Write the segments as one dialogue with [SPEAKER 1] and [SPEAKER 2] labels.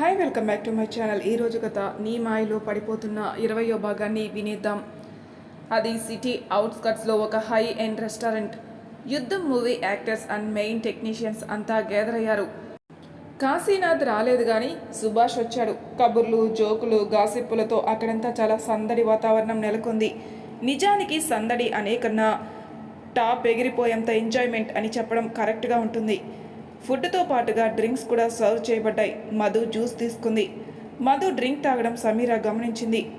[SPEAKER 1] Hi welcome back to my channel. ఈ రోజు గత నీ మాయలో పడిపోతున్న ఇరవయో భాగాన్ని వినేద్దాం. అది సిటీ అవుట్స్కట్స్లో ఒక high end restaurant. Yuddham movie actors and main technicians అంతా గ్యాదర్ అయ్యారు. కాశీనాథ్ రాలేదు కానీ సుభాష్ వచ్చాడు. కబుర్లు జోకులు గాసిప్పులతో అక్కడంతా చాలా సందడి వాతావరణం నెలకొంది. నిజానికి సందడి అనే కన్నా టాప్ ఎగిరిపోయేంత ఎంజాయ్మెంట్ అని చెప్పడం కరెక్ట్గా ఉంటుంది. ఫుడ్తో పాటుగా డ్రింక్స్ కూడా సర్వ్ చేయబడ్డాయి. మధు జ్యూస్ తీసుకుంది. మధు డ్రింక్ తాగడం సమీర గమనించింది.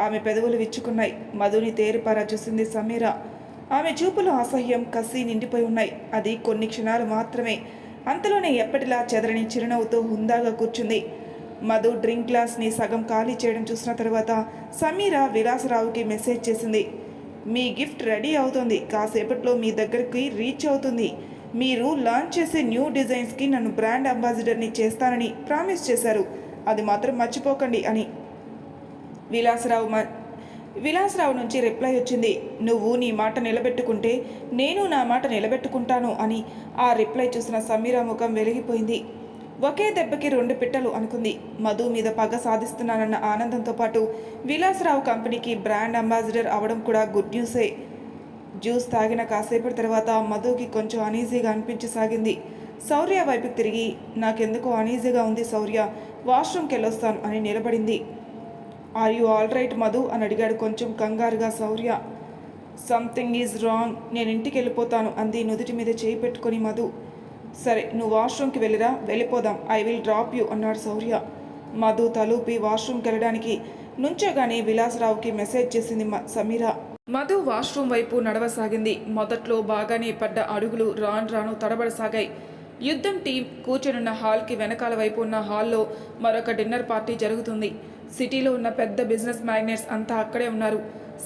[SPEAKER 1] ఆమె పెదవులు విచ్చుకున్నాయి. మధుని తేరిపారా చూసింది సమీర. ఆమె చూపులు అసహ్యం కసి నిండిపోయి ఉన్నాయి. అది కొన్ని క్షణాలు మాత్రమే. అంతలోనే ఎప్పటిలా చెదరని చిరునవ్వుతో హుందాగా కూర్చుంది. మధు డ్రింక్ గ్లాస్ని సగం ఖాళీ చేయడం చూసిన తర్వాత సమీర విలాసరావుకి మెసేజ్ చేసింది. మీ గిఫ్ట్ రెడీ అవుతుంది. కాసేపట్లో మీ దగ్గరికి రీచ్ అవుతుంది. మీరు లాంచ్ చేసే న్యూ డిజైన్స్కి నన్ను బ్రాండ్ అంబాసిడర్ని చేస్తానని ప్రామిస్ చేశారు. అది మాత్రం మర్చిపోకండి అని. విలాసరావు మ విలాసరావు నుంచి రిప్లై వచ్చింది. నువ్వు నీ మాట నిలబెట్టుకుంటే నేను నా మాట నిలబెట్టుకుంటాను అని ఆ రిప్లై చూసిన సమీర ముఖం వెలిగిపోయింది. ఒకే దెబ్బకి రెండు పిట్టలు అనుకుంది. మధు మీద పగ సాధిస్తున్నానన్న ఆనందంతో పాటు విలాసరావు కంపెనీకి బ్రాండ్ అంబాసిడర్ అవడం కూడా గుడ్ న్యూసే జ్యూస్ తాగిన కాసేపటి తర్వాత మధుకి కొంచెం అనీజీగా అనిపించసాగింది శౌర్య వైపుకి తిరిగి నాకెందుకో అనీజీగా ఉంది శౌర్య వాష్రూమ్కి వెళ్ళొస్తాను అని నిలబడింది. Are you all right Madhu? అని అడిగాడు కొంచెం కంగారుగా శౌర్య సంథింగ్ ఈజ్ రాంగ్ నేను ఇంటికి వెళ్ళిపోతాను అంది నుదుటి మీద చేయి పెట్టుకొని మధు. సరే నువ్వు వాష్రూమ్కి వెళ్ళిరా వెళ్ళిపోదాం. ఐ విల్ డ్రాప్ యూ అన్నాడు శౌర్య మధు తలూపి వాష్రూమ్కి వెళ్ళడానికి నుంచోగానే విలాసరావుకి మెసేజ్ చేసింది సమీరా సమీర. మధు వాష్రూమ్ వైపు నడవసాగింది. మొదట్లో బాగానే పడ్డ అడుగులు రాను రాను తడబడసాగాయి. యుద్ధం టీం కూర్చొనున్న హాల్కి వెనకాల వైపు ఉన్న హాల్లో మరొక డిన్నర్ పార్టీ జరుగుతుంది. సిటీలో ఉన్న పెద్ద బిజినెస్ మ్యాగ్నెట్స్ అంతా అక్కడే ఉన్నారు.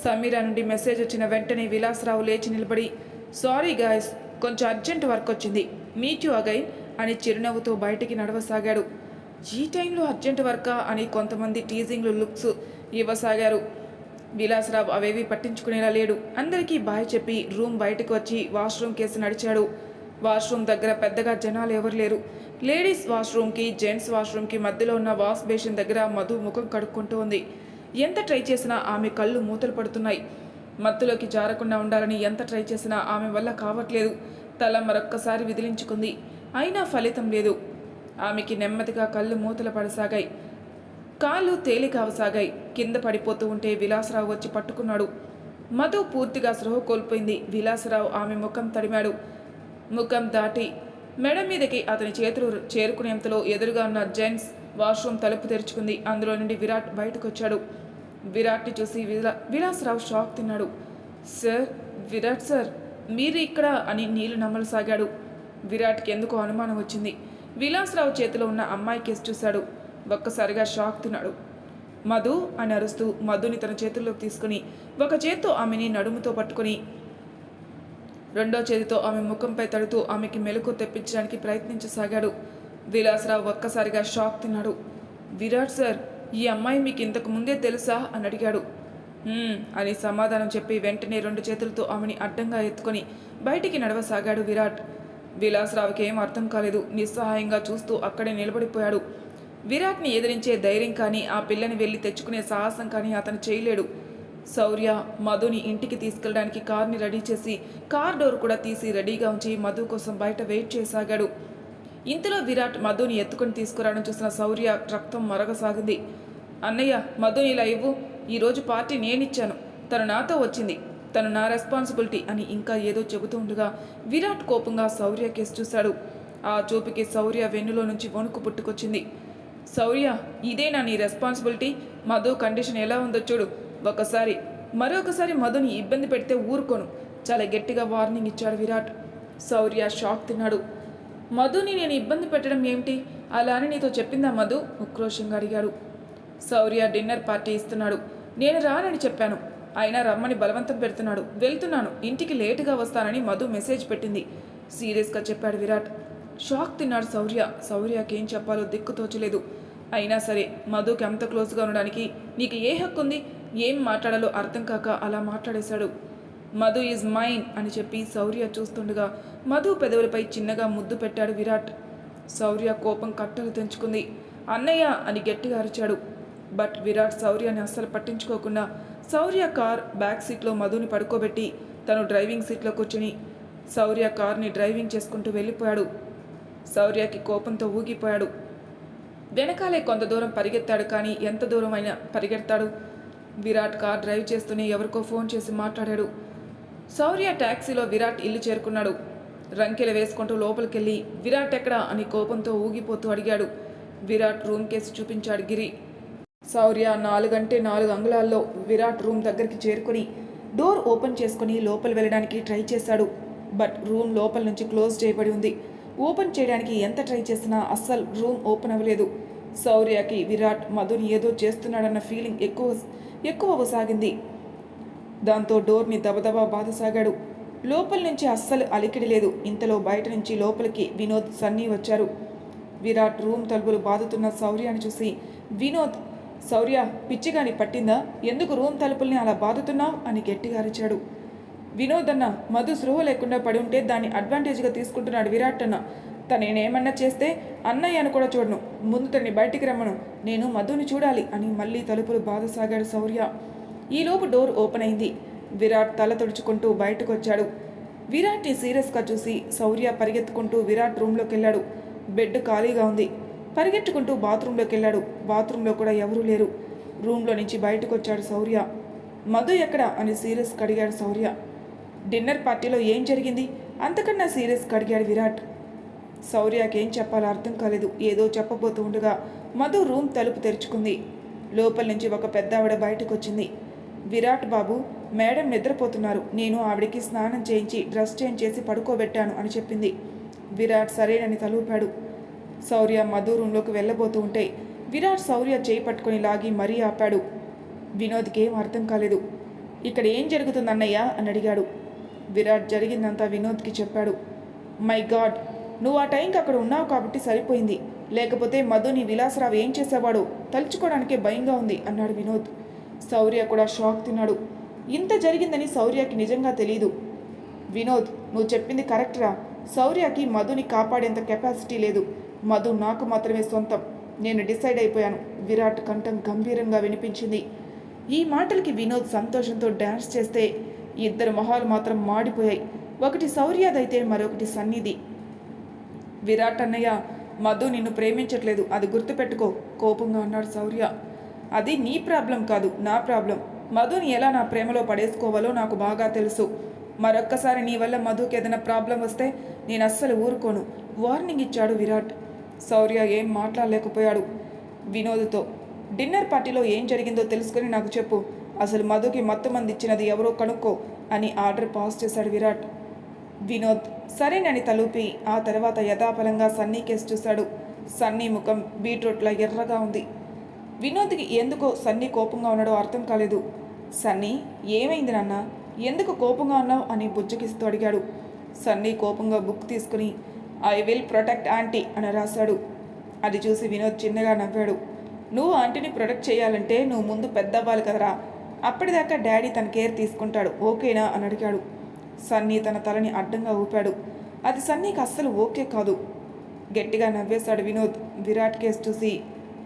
[SPEAKER 1] సమీరా నుండి మెసేజ్ వచ్చిన వెంటనే విలాసరావు లేచి నిలబడి సారీ గాయస్ కొంచెం అర్జెంట్ వర్క్ వచ్చింది. మీట్ యు అగైన్ అని చిరునవ్వుతో బయటికి నడవసాగాడు. ఈ టైంలో అర్జెంట్ వర్కా? అని కొంతమంది టీజింగ్లు లుక్స్ ఇవ్వసాగారు. విలాసరావు అవేవి పట్టించుకునేలా లేడు. అందరికీ బాయ్ చెప్పి రూమ్ బయటకు వచ్చి వాష్రూమ్ కేసు నడిచాడు. వాష్రూమ్ దగ్గర పెద్దగా జనాలు ఎవరు లేరు. లేడీస్ వాష్రూమ్కి జెంట్స్ వాష్రూమ్కి మధ్యలో ఉన్న వాష్ బేసిన్ దగ్గర మధు ముఖం కడుక్కుంటూ ఉంది. ఎంత ట్రై చేసినా ఆమె కళ్ళు మూతలు పడుతున్నాయి. మత్తులోకి జారకుండా ఉండాలని ఎంత ట్రై చేసినా ఆమె వల్ల కావట్లేదు. తల మరొక్కసారి విదిలించుకుంది. అయినా ఫలితం లేదు. ఆమెకి నెమ్మదిగా కళ్ళు మూతలు పడసాగాయి. కాళ్ళు తేలికావసాగాయి కింద పడిపోతూ ఉంటే విలాసరావు వచ్చి పట్టుకున్నాడు. మధు పూర్తిగా స్రోహ కోల్పోయింది. విలాసరావు ఆమె ముఖం తడిమాడు. ముఖం దాటి మెడ మీదకి అతని చేతులు చేరుకునేంతలో ఎదురుగా ఉన్న జెంట్స్ వాష్రూమ్ తలుపు తెరుచుకుంది. అందులో నుండి విరాట్ బయటకు వచ్చాడు విరాట్ని చూసి విలా విలాసరావు షాక్ తిన్నాడు. సార్ విరాట్ సార్ మీరు ఇక్కడ అని నీళ్ళు నమ్మలసాగాడు విరాట్కి ఎందుకో అనుమానం వచ్చింది. విలాసరావు చేతిలో ఉన్న అమ్మాయి కేసు చూశాడు. ఒక్కసారిగా షాక్ తిన్నాడు మధు అని అరుస్తూ మధుని తన చేతుల్లోకి తీసుకుని ఒక చేత్తో ఆమెని నడుముతో పట్టుకుని రెండో చేతితో ఆమె ముఖంపై తడుతూ ఆమెకి మెలకు తెప్పించడానికి ప్రయత్నించసాగాడు. విలాసరావు ఒక్కసారిగా షాక్ తిన్నాడు విరాట్ సార్ ఈ అమ్మాయి మీకు ఇంతకు ముందే తెలుసా? అని అడిగాడు. అని సమాధానం చెప్పి వెంటనే రెండు చేతులతో ఆమెని అడ్డంగా ఎత్తుకొని బయటికి నడవసాగాడు విరాట్. విలాసరావుకి ఏం అర్థం కాలేదు. నిస్సహాయంగా చూస్తూ అక్కడే నిలబడిపోయాడు. విరాట్ని ఎదిరించే ధైర్యం కానీ ఆ పిల్లని వెళ్ళి తెచ్చుకునే సాహసం కానీ అతను చేయలేడు. శౌర్య మధుని ఇంటికి తీసుకెళ్ళడానికి కార్ని రెడీ చేసి కార్ డోర్ కూడా తీసి రెడీగా ఉంచి మధు కోసం బయట వెయిట్ చేయసాగాడు. ఇంతలో విరాట్ మధుని ఎత్తుకొని తీసుకురావడం చూసిన శౌర్య రక్తం మరగసాగింది. అన్నయ్య మధుని ఇలా ఇవ్వు. ఈరోజు పార్టీ నేనిచ్చాను. తను నాతో వచ్చింది. తను నా రెస్పాన్సిబిలిటీ అని ఇంకా ఏదో చెబుతూ ఉండగా విరాట్ కోపంగా శౌర్య కేసు చూశాడు. ఆ చూపుకి శౌర్య వెన్నులో నుంచి వణుకు పుట్టుకొచ్చింది. శౌర్య ఇదేనా నీ రెస్పాన్సిబిలిటీ మధు కండిషన్ ఎలా ఉందో చూడు. ఒకసారి మరొకసారి మధుని ఇబ్బంది పెడితే ఊరుకోను. చాలా గట్టిగా వార్నింగ్ ఇచ్చాడు విరాట్. శౌర్య షాక్ తిన్నాడు. మధుని నేను ఇబ్బంది పెట్టడం ఏమిటి? అలా అని నీతో చెప్పిందా మధు? ఉక్రోషంగా అడిగాడు. శౌర్య డిన్నర్ పార్టీ ఇస్తున్నాడు. నేను రానని చెప్పాను. అయినా రమ్మని బలవంతం పెడుతున్నాడు. వెళ్తున్నాను. ఇంటికి లేటుగా వస్తానని మధు మెసేజ్ పెట్టింది. సీరియస్గా చెప్పాడు విరాట్. షాక్ తిన్నాడు శౌర్య శౌర్యకి ఏం చెప్పాలో దిక్కు తోచలేదు. అయినా సరే మధుకి అంత క్లోజ్గా ఉండడానికి నీకు ఏ హక్కు ఉంది? ఏం మాట్లాడాలో అర్థం కాక అలా మాట్లాడేశాడు. మధు ఈజ్ మైన్ అని చెప్పి శౌర్య చూస్తుండగా మధు పెదవులపై చిన్నగా ముద్దు పెట్టాడు విరాట్. శౌర్య కోపం కట్టలు తెంచుకుంది. అన్నయ్య అని గట్టిగా అరిచాడు. బట్ విరాట్ శౌర్యాన్ని అస్సలు పట్టించుకోకుండా శౌర్య కార్ బ్యాక్ సీట్లో మధుని పడుకోబెట్టి తను డ్రైవింగ్ సీట్లో కూర్చుని శౌర్య కార్ని డ్రైవింగ్ చేసుకుంటూ వెళ్ళిపోయాడు. శౌర్యకి కోపంతో ఊగిపోయాడు. వెనకాలే కొంత దూరం పరిగెత్తాడు కానీ ఎంత దూరం అయినా పరిగెడతాడు. విరాట్ కార్ డ్రైవ్ చేస్తూనే ఎవరికో ఫోన్ చేసి మాట్లాడాడు. శౌర్య ట్యాక్సీలో విరాట్ ఇల్లు చేరుకున్నాడు. రంకెలు వేసుకుంటూ లోపలికెళ్ళి విరాట్ ఎక్కడా? అని కోపంతో ఊగిపోతూ అడిగాడు. విరాట్ రూమ్ కేసి చూపించాడు గిరి. శౌర్య నాలుగంటే నాలుగు అంగుళాల్లో విరాట్ రూమ్ దగ్గరికి చేరుకొని డోర్ ఓపెన్ చేసుకుని లోపల వెళ్ళడానికి ట్రై చేశాడు. బట్ రూమ్ లోపల నుంచి క్లోజ్ చేయబడి ఉంది. ఓపెన్ చేయడానికి ఎంత ట్రై చేసినా అస్సలు రూమ్ ఓపెన్ అవ్వలేదు. శౌర్యకి విరాట్ మధుని ఏదో చేస్తున్నాడన్న ఫీలింగ్ ఎక్కువ ఎక్కువ సాగింది దాంతో డోర్ని దబదబా బాధసాగాడు. లోపల నుంచి అస్సలు అలికిడి లేదు. ఇంతలో బయట నుంచి లోపలికి వినోద్ సన్నీ వచ్చారు. విరాట్ రూమ్ తలుపులు బాదుతున్న శౌర్యాన్ని చూసి వినోద్ శౌర్య పిచ్చిగాని పట్టిందా? ఎందుకు రూమ్ తలుపుల్ని అలా బాదుతున్నావు? అని గట్టిగా అరిచాడు. వినోద్ అన్న మధు సృహ లేకుండా పడి ఉంటే దాన్ని అడ్వాంటేజ్గా తీసుకుంటున్నాడు విరాట్ అన్న. తను ఏమన్నా చేస్తే అన్నయ్య అని కూడా చూడను. ముందు తన్ని బయటికి రమ్మను. నేను మధుని చూడాలి అని మళ్ళీ తలుపులు బాధసాగాడు శౌర్య. ఈలోపు డోర్ ఓపెన్ అయింది. విరాట్ తల తుడుచుకుంటూ బయటకు వచ్చాడు విరాట్ని సీరియస్గా చూసి శౌర్య పరిగెత్తుకుంటూ విరాట్ రూమ్లోకి వెళ్ళాడు బెడ్ ఖాళీగా ఉంది. పరిగెట్టుకుంటూ బాత్రూంలోకి వెళ్ళాడు బాత్రూంలో కూడా ఎవరూ లేరు. రూమ్లో నుంచి బయటకు వచ్చాడు శౌర్య. మధు ఎక్కడ అని సీరియస్గా అడిగాడు శౌర్య. డిన్నర్ పార్టీలో ఏం జరిగింది? అంతకన్నా సీరియస్గా అడిగాడు విరాట్. శౌర్యకేం చెప్పాలో అర్థం కాలేదు. ఏదో చెప్పబోతూ ఉండగా మధు రూమ్ తలుపు తెరుచుకుంది. లోపల నుంచి ఒక పెద్ద ఆవిడ బయటకు వచ్చింది విరాట్ బాబు మేడం నిద్రపోతున్నారు. నేను ఆవిడికి స్నానం చేయించి డ్రెస్ చేంజ్ చేసి పడుకోబెట్టాను అని చెప్పింది. విరాట్ సరేనని తలూపాడు. శౌర్య మధు రూంలోకి వెళ్ళబోతూ ఉంటే విరాట్ శౌర్య చేయి పట్టుకొని లాగి మరీ ఆపాడు. వినోద్కి ఏం అర్థం కాలేదు. ఇక్కడ ఏం జరుగుతుందన్నయ్యా? అని అడిగాడు. విరాట్ జరిగిందంతా వినోద్కి చెప్పాడు. మై గాడ్ నువ్వు ఆ టైంకి అక్కడ ఉన్నావు కాబట్టి సరిపోయింది. లేకపోతే మధుని విలాసరావు ఏం చేసేవాడో? తలుచుకోవడానికే భయంగా ఉంది అన్నాడు వినోద్. శౌర్య కూడా షాక్ తిన్నాడు. ఇంత జరిగిందని శౌర్యకి నిజంగా తెలియదు వినోద్ నువ్వు చెప్పింది కరెక్ట్రా శౌర్యకి మధుని కాపాడేంత కెపాసిటీ లేదు. మధు నాకు మాత్రమే సొంతం. నేను డిసైడ్ అయిపోయాను. విరాట్ కంఠం గంభీరంగా వినిపించింది. ఈ మాటలకి వినోద్ సంతోషంతో డ్యాన్స్ చేస్తే ఇద్దరు మొహాలు మాత్రం మాడిపోయాయి. ఒకటి శౌర్యదైతే మరొకటి సన్నిధి. విరాట్ అన్నయ్య మధు నిన్ను ప్రేమించట్లేదు. అది గుర్తుపెట్టుకో కోపంగా అన్నాడు శౌర్య. అది నీ ప్రాబ్లం కాదు నా ప్రాబ్లం. మధుని ఎలా నా ప్రేమలో పడేసుకోవాలో నాకు బాగా తెలుసు. మరొక్కసారి నీ వల్ల మధుకి ఏదైనా ప్రాబ్లం వస్తే నేను అస్సలు ఊరుకోను. వార్నింగ్ ఇచ్చాడు విరాట్. శౌర్య ఏం మాట్లాడలేకపోయాడు వినోద్తో. డిన్నర్ పార్టీలో ఏం జరిగిందో తెలుసుకొని నాకు చెప్పు. అసలు మధుకి మత్తు మంది ఇచ్చినది ఎవరో కనుక్కో అని ఆర్డర్ పాస్ చేశాడు విరాట్. వినోద్ సరేనని తలూపి ఆ తర్వాత యథాపలంగా సన్నీ కేసు చూశాడు. సన్నీ ముఖం బీట్రూట్లా ఎర్రగా ఉంది. వినోద్కి ఎందుకో సన్నీ కోపంగా ఉన్నాడో అర్థం కాలేదు. సన్నీ ఏమైంది నాన్న? ఎందుకు కోపంగా ఉన్నావు? అని బుజ్జకిస్తూ అడిగాడు. సన్నీ కోపంగా బుక్ తీసుకుని ఐ విల్ ప్రొటెక్ట్ ఆంటీ అని రాశాడు. అది చూసి వినోద్ చిన్నగా నవ్వాడు. నువ్వు ఆంటీని ప్రొటెక్ట్ చేయాలంటే నువ్వు ముందు పెద్దవ్వాలి కదరా. అప్పటిదాకా డాడీ తన కేర్ తీసుకుంటాడు. ఓకేనా? అని అడిగాడు. సన్నీ తన తలని అడ్డంగా ఊపాడు. అది సన్నీకి అస్సలు ఓకే కాదు. గట్టిగా నవ్వేశాడు వినోద్. విరాట్ కేసు చూసి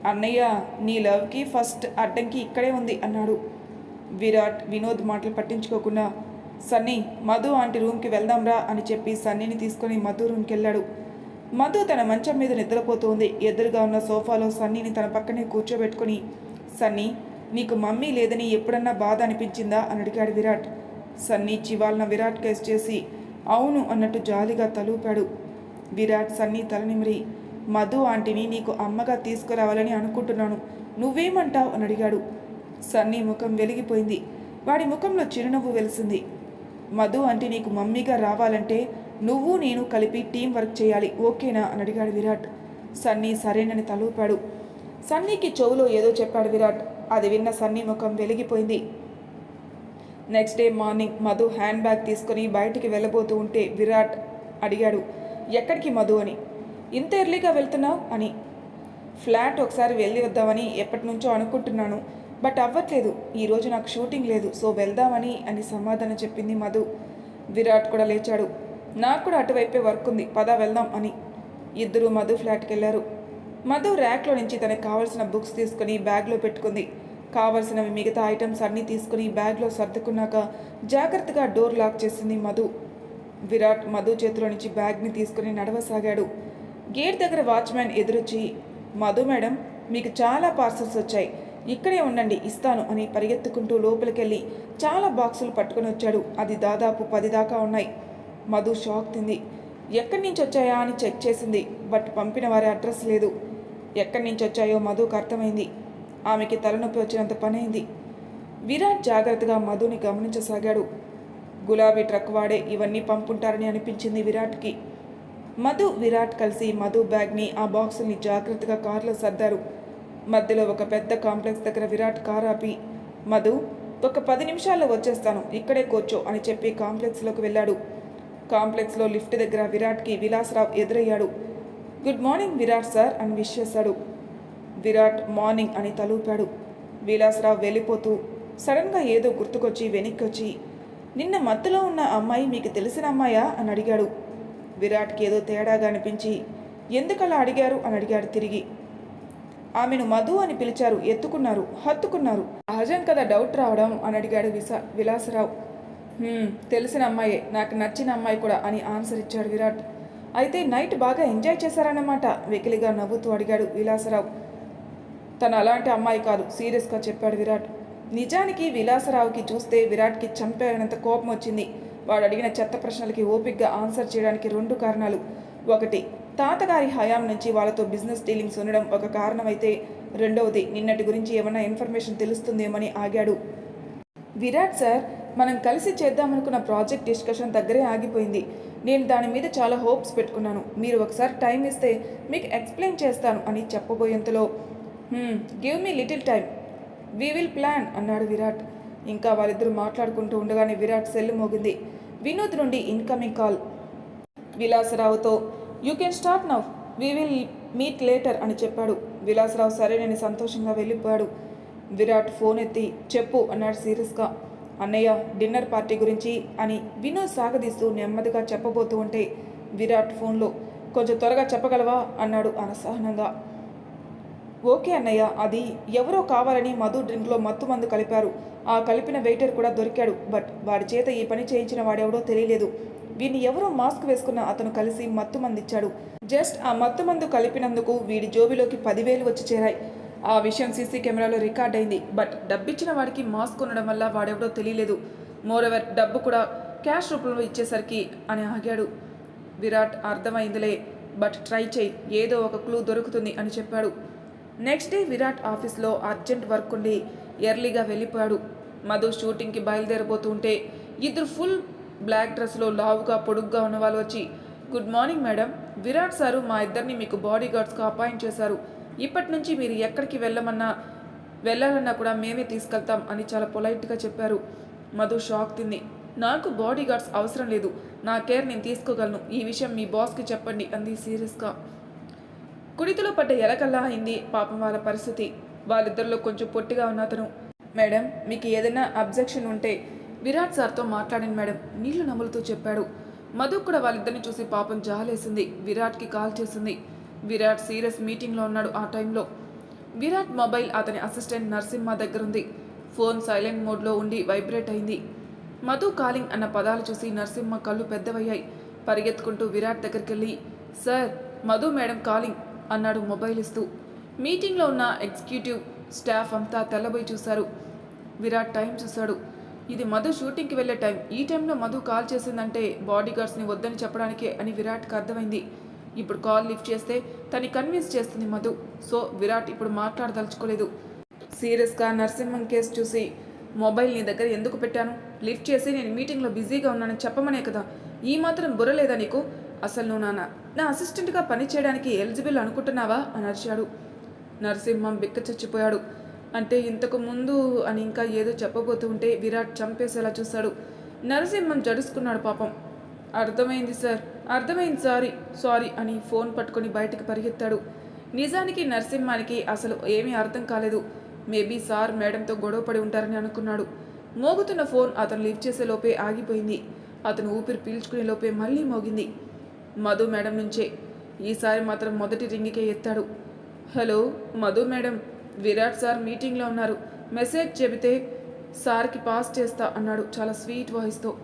[SPEAKER 1] అన్నయ్య నీ లవ్కి ఫస్ట్ అడ్డంకి ఇక్కడే ఉంది అన్నాడు. విరాట్ వినోద్ మాటలు పట్టించుకోకుండా సన్నీ మధు ఆంటీ రూమ్కి వెళ్దాంరా అని చెప్పి సన్నీని తీసుకొని మధు రూమ్కి వెళ్ళాడు మధు తన మంచం మీద నిద్రపోతుంది ఎదురుగా ఉన్న సోఫాలో సన్నీని తన పక్కనే కూర్చోబెట్టుకుని సన్నీ నీకు మమ్మీ లేదని ఎప్పుడన్నా బాధ అనిపించిందా? అని అడిగాడు విరాట్. సన్నీ చివాల్న విరాట్ కేసు చేసి అవును అన్నట్టు జాలిగా తలూపాడు. విరాట్ సన్నీ తలనిమిరి మధు ఆంటీని నీకు అమ్మగా తీసుకురావాలని అనుకుంటున్నాను. నువ్వేమంటావు? అని అడిగాడు. సన్నీ ముఖం వెలిగిపోయింది. వాడి ముఖంలో చిరునవ్వు వెలిసింది. మధు ఆంటీ నీకు మమ్మీగా రావాలంటే నువ్వు నేను కలిపి టీం వర్క్ చేయాలి. ఓకేనా? అని అడిగాడు విరాట్. సన్నీ సరేనని తలూపాడు. సన్నీకి చెవులో ఏదో చెప్పాడు విరాట్. అది విన్న సన్నీ ముఖం వెలిగిపోయింది. Next day morning Madhu handbag తీసుకొని బయటికి వెళ్ళబోతూ ఉంటే విరాట్ అడిగాడు ఎక్కడికి మధు అని? ఇంత ఎర్లీగా వెళ్తున్నావు? అని. ఫ్లాట్ ఒకసారి వెళ్ళి వద్దామని ఎప్పటి నుంచో అనుకుంటున్నాను బట్ అవ్వట్లేదు. ఈరోజు నాకు షూటింగ్ లేదు సో వెళ్దామని అని సమాధానం చెప్పింది మధు. విరాట్ కూడా లేచాడు. నాకు కూడా అటువైపే వర్క్ ఉంది పద వెళ్దాం అని. ఇద్దరు మధు ఫ్లాట్కి వెళ్ళారు. మధు ర్యాక్లో నుంచి తనకు కావలసిన బుక్స్ తీసుకుని బ్యాగ్లో పెట్టుకుంది. కావలసినవి మిగతా ఐటమ్స్ అన్నీ తీసుకుని బ్యాగ్లో సర్దుకున్నాక జాగ్రత్తగా డోర్ లాక్ చేసింది మధు. విరాట్ మధు చేతిలో నుంచి బ్యాగ్ని తీసుకుని నడవసాగాడు. గేట్ దగ్గర వాచ్మ్యాన్ ఎదురొచ్చి మధు మేడం మీకు చాలా పార్సల్స్ వచ్చాయి. ఇక్కడే ఉండండి ఇస్తాను అని పరిగెత్తుకుంటూ లోపలికెళ్ళి చాలా బాక్సులు పట్టుకొని వచ్చాడు. అది దాదాపు పది దాకా ఉన్నాయి. మధు షాక్ తింది. ఎక్కడి నుంచి వచ్చాయా? అని చెక్ చేసింది. బట్ పంపిన వారి అడ్రస్ లేదు. ఎక్కడి నుంచి వచ్చాయో మధుకు అర్థమైంది. ఆమెకి తలనొప్పి వచ్చినంత పనైంది. విరాట్ జాగ్రత్తగా మధుని గమనించసాగాడు. గులాబీ ట్రక్ వాడే ఇవన్నీ పంపుంటారని అనిపించింది విరాట్కి. మధు విరాట్ కలిసి మధు బ్యాగ్ని ఆ బాక్సుల్ని జాగ్రత్తగా కారులో సర్దారు. మధ్యలో ఒక పెద్ద కాంప్లెక్స్ దగ్గర విరాట్ కారు ఆపి మధు ఒక పది నిమిషాల్లో వచ్చేస్తాను ఇక్కడే కూర్చో అని చెప్పి కాంప్లెక్స్లోకి వెళ్ళాడు. కాంప్లెక్స్లో లిఫ్ట్ దగ్గర విరాట్కి విలాసరావు ఎదురయ్యాడు. గుడ్ మార్నింగ్ విరాట్ సార్ అని విష్ చేశాడు. విరాట్ మార్నింగ్ అని తలూపాడు. విలాసరావు వెళ్ళిపోతూ సడన్గా ఏదో గుర్తుకొచ్చి వెనక్కి వచ్చి నిన్న మత్తులో ఉన్న అమ్మాయి మీకు తెలిసిన అమ్మాయా? అని అడిగాడు. విరాట్కి ఏదో తేడాగా అనిపించి ఎందుకలా అడిగారు? అని అడిగాడు తిరిగి. ఆమెను మధు అని పిలిచారు ఎత్తుకున్నారు హత్తుకున్నారు. సహజం కదా డౌట్ రావడం? అని అడిగాడు విసా విలాసరావు. తెలిసిన అమ్మాయే నాకు నచ్చిన అమ్మాయి కూడా అని ఆన్సర్ ఇచ్చాడు విరాట్. అయితే నైట్ బాగా ఎంజాయ్ చేశారన్నమాట. వెకిలిగా నవ్వుతూ అడిగాడు విలాసరావు. తను అలాంటి అమ్మాయి కాదు సీరియస్గా చెప్పాడు విరాట్. నిజానికి విలాసరావుకి చూస్తే విరాట్కి చంపేనంత కోపం వచ్చింది. వాడు అడిగిన చెత్త ప్రశ్నలకి ఓపిగ్గా ఆన్సర్ చేయడానికి రెండు కారణాలు. ఒకటి తాతగారి హయాం నుంచి వాళ్ళతో బిజినెస్ డీలింగ్స్ ఉండడం ఒక కారణమైతే రెండవది నిన్నటి గురించి ఏమైనా ఇన్ఫర్మేషన్ తెలుస్తుందేమని ఆగాడు. విరాట్ సార్ మనం కలిసి చేద్దామనుకున్న ప్రాజెక్ట్ డిస్కషన్ దగ్గరే ఆగిపోయింది. నేను దాని మీద చాలా హోప్స్ పెట్టుకున్నాను. మీరు ఒకసారి టైం ఇస్తే మీకు ఎక్స్ప్లెయిన్ చేస్తాను అని చెప్పబోయేంతలో give me little time. We will plan అన్నాడు విరాట్. ఇంకా వాళ్ళిద్దరూ మాట్లాడుకుంటూ ఉండగానే విరాట్ సెల్ మోగింది. వినోద్ నుండి incoming call. విలాసరావుతో you can start now we will meet later అని చెప్పాడు. విలాసరావు సరేనని సంతోషంగా వెళ్ళిపోయాడు. విరాట్ ఫోన్ ఎత్తి చెప్పు అన్నాడు సీరియస్గా. అన్నయ్య డిన్నర్ పార్టీ గురించి అని వినోద్ సాగదీస్తూ నెమ్మదిగా చెప్పబోతూ ఉంటే విరాట్ ఫోన్లో కొంచెం త్వరగా చెప్పగలవా? అన్నాడు అనసహనంగా. ఓకే అన్నయ్య అది ఎవరో కావాలని మధు డ్రింక్లో మత్తు మందు కలిపారు. ఆ కలిపిన వెయిటర్ కూడా దొరికాడు. బట్ వాడి చేత ఈ పని చేయించిన వాడెవడో తెలియలేదు. వీడిని ఎవరో మాస్క్ వేసుకున్న అతను కలిసి మత్తు మందిచ్చాడు. జస్ట్ ఆ మత్తు మందు కలిపినందుకు వీడి జోబిలోకి పదివేలు వచ్చి చేరాయి. ఆ విషయం సీసీ కెమెరాలో రికార్డ్ అయింది. బట్ డబ్బిచ్చిన వాడికి మాస్క్ ఉండడం వల్ల వాడెవడో తెలియలేదు. మోరవర్ డబ్బు కూడా క్యాష్ రూపంలో ఇచ్చేసరికి అని ఆగాడు. విరాట్ అర్థమైందిలే. బట్ ట్రై చేయి ఏదో ఒక క్లూ దొరుకుతుంది అని చెప్పాడు. నెక్స్ట్ డే విరాట్ ఆఫీస్లో అర్జెంట్ వర్క్ ఉండి ఎర్లీగా వెళ్ళిపోయాడు. మధు షూటింగ్కి బయలుదేరబోతుంటే ఇద్దరు ఫుల్ బ్లాక్ డ్రెస్లో లావుగా పొడుగ్గా ఉన్న వాళ్ళు వచ్చి good morning madam. Virat sir మా ఇద్దరిని మీకు బాడీ గార్డ్స్గా అపాయింట్ చేశారు. ఇప్పటి నుంచి మీరు ఎక్కడికి వెళ్ళమన్నా వెళ్ళాలన్నా కూడా మేమే తీసుకెళ్తాం అని చాలా పొలైట్గా చెప్పారు. మధు షాక్ తింది నాకు బాడీ గార్డ్స్ అవసరం లేదు. నా కేర్ నేను తీసుకోగలను. ఈ విషయం మీ బాస్కి చెప్పండి అంది సీరియస్గా. కుడితిలో పడ్డ ఎలకల్లా అయింది పాపం వాళ్ళ పరిస్థితి. వాళ్ళిద్దరిలో కొంచెం పొట్టిగా ఉన్న అతను. మేడం మీకు ఏదైనా అబ్జెక్షన్ ఉంటే విరాట్ సార్తో మాట్లాడండి మేడం నీళ్ళు నములుతూ చెప్పాడు. మధు కూడా వాళ్ళిద్దరిని చూసి పాపం జాలేసింది. విరాట్కి కాల్ చేసింది. విరాట్ సీరియస్ మీటింగ్లో ఉన్నాడు ఆ టైంలో. విరాట్ మొబైల్ అతని అసిస్టెంట్ నరసింహ దగ్గరుంది. ఫోన్ సైలెంట్ మోడ్లో ఉండి వైబ్రేట్ అయింది. మధు కాలింగ్ అన్న పదాలు చూసి నరసింహ కళ్ళు పెద్దవయ్యాయి. పరిగెత్తుకుంటూ విరాట్ దగ్గరికి వెళ్ళి సార్ మధు మేడం కాలింగ్ అన్నాడు మొబైల్ ఇస్తూ. మీటింగ్లో ఉన్న ఎగ్జిక్యూటివ్ స్టాఫ్ అంతా తెల్లబోయి చూశారు. విరాట్ టైం చూశాడు. ఇది మధు షూటింగ్కి వెళ్ళే టైం. ఈ టైంలో మధు కాల్ చేసిందంటే బాడీ గార్డ్స్ని వద్దని చెప్పడానికే అని విరాట్కి అర్థమైంది. ఇప్పుడు కాల్ లిఫ్ట్ చేస్తే తను కన్విన్స్ చేస్తుంది మధు. సో విరాట్ ఇప్పుడు మాట్లాడదలుచుకోలేదు. సీరియస్గా నరసింహం కేసు చూసి మొబైల్ నీ దగ్గర ఎందుకు పెట్టాను? లిఫ్ట్ చేసి నేను మీటింగ్లో బిజీగా ఉన్నానని చెప్పమనే కదా. ఈ మాత్రం బుర్రలేదా నీకు? అసలు నువ్వు నాన్న నా అసిస్టెంట్గా పని చేయడానికి ఎలిజిబుల్ అనుకుంటున్నావా? అని అరిచాడు. నరసింహం బిక్క చచ్చిపోయాడు. అంటే ఇంతకు ముందు అని ఇంకా ఏదో చెప్పబోతుంటే విరాట్ చంపేసేలా చూశాడు. నరసింహం జడుసుకున్నాడు పాపం. అర్థమైంది సార్. అర్థమైంది సారీ. సారీ అని ఫోన్ పట్టుకొని బయటకు పరిగెత్తాడు. నిజానికి నరసింహానికి అసలు ఏమీ అర్థం కాలేదు. మేబీ సార్ మేడంతో గొడవపడి ఉంటారని అనుకున్నాడు. మోగుతున్న ఫోన్ అతను లిఫ్ట్ చేసే లోపే ఆగిపోయింది. అతను ఊపిరి పీల్చుకునే లోపే మళ్ళీ మోగింది. మధు మేడం నుంచే. ఈసారి మాత్రం మొదటి రింగికే ఎత్తాడు. Hello Madhu madam. Virat sir మీటింగ్లో ఉన్నారు. మెసేజ్ చెబితే సార్కి పాస్ చేస్తా అన్నాడు చాలా స్వీట్ వాయిస్తో.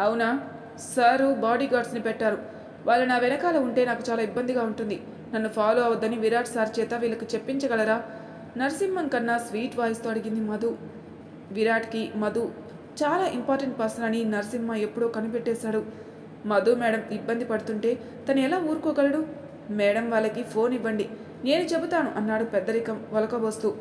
[SPEAKER 1] అవునా? సారు బాడీ గార్డ్స్ని పెట్టారు. వాళ్ళు నా వెనకాల ఉంటే నాకు చాలా ఇబ్బందిగా ఉంటుంది. నన్ను ఫాలో అవ్వద్దని విరాట్ సార్ చేత వీళ్ళకి చెప్పించగలరా? నరసింహం కన్నా స్వీట్ వాయిస్తో అడిగింది మధు. విరాట్కి మధు చాలా ఇంపార్టెంట్ పర్సన్ అని నరసింహ ఎప్పుడో కనిపెట్టేశాడు. మధు మేడం ఇబ్బంది పడుతుంటే తను ఎలా ఊరుకోగలడు? మేడం వాళ్ళకి ఫోన్ ఇవ్వండి. నేను చెబుతాను అన్నాడు పెద్దరికం వలకబోస్తూ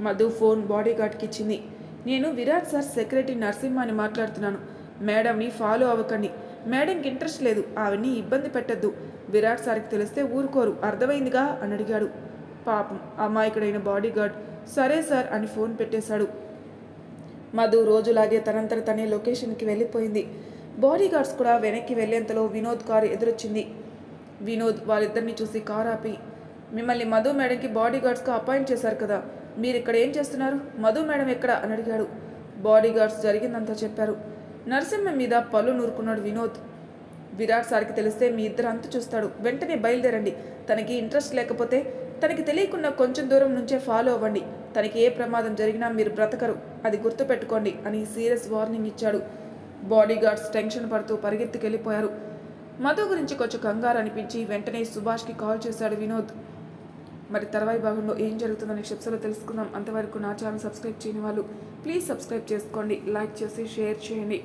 [SPEAKER 1] మధు ఫోన్ బాడీగార్డ్కి ఇచ్చింది నేను విరాట్ సార్ సెక్రటరీ నరసింహాని మాట్లాడుతున్నాను. మేడంని ఫాలో అవ్వకండి. మేడంకి ఇంట్రెస్ట్ లేదు. ఆవిడ్ని ఇబ్బంది పెట్టద్దు. విరాట్ సార్కి తెలిస్తే ఊరుకోరు. అర్థమైందిగా? అని అడిగాడు. పాపం అమాయకుడైన బాడీగార్డ్. సరే సార్ అని ఫోన్ పెట్టేశాడు. మధు రోజులాగే తనంతట తనే లొకేషన్కి వెళ్ళిపోయింది. బాడీగార్డ్స్ కూడా వెనక్కి వెళ్ళేంతలో వినోద్ కారు ఎదురొచ్చింది. వినోద్ వాళ్ళిద్దరిని చూసి కారు ఆపి మిమ్మల్ని మధు మేడంకి బాడీగార్డ్స్గా అపాయింట్ చేశారు కదా. మీరు ఇక్కడ ఏం చేస్తున్నారు? మధు మేడం ఎక్కడ? అని అడిగాడు. బాడీగార్డ్స్ జరిగిందంతా చెప్పారు. నరసింహ మీద పళ్ళు నూరుకున్నాడు వినోద్. విరాట్ సార్కి తెలిస్తే మీ ఇద్దరు అంతు చూస్తాడు. వెంటనే బయలుదేరండి. తనకి ఇంట్రెస్ట్ లేకపోతే తనకి తెలియకుండా కొంచెం దూరం నుంచే ఫాలో అవ్వండి. తనకి ఏ ప్రమాదం జరిగినా మీరు బ్రతకరు. అది గుర్తుపెట్టుకోండి అని సీరియస్ వార్నింగ్ ఇచ్చాడు. బాడీగార్డ్స్ టెన్షన్ పడుతూ పరిగెత్తుకెళ్ళిపోయారు. మధు గురించి కొంచెం కంగారు అనిపించి వెంటనే సుభాష్కి కాల్ చేశాడు వినోద్. మరి తర్వాయి భాగంలో ఏం జరుగుతుందో క్షిప్సలో తెలుసుకుందాం. అంతవరకు నా ఛానల్ సబ్స్క్రైబ్ చేయని వాళ్ళు ప్లీజ్ సబ్స్క్రైబ్ చేసుకోండి. లైక్ చేసి షేర్ చేయండి.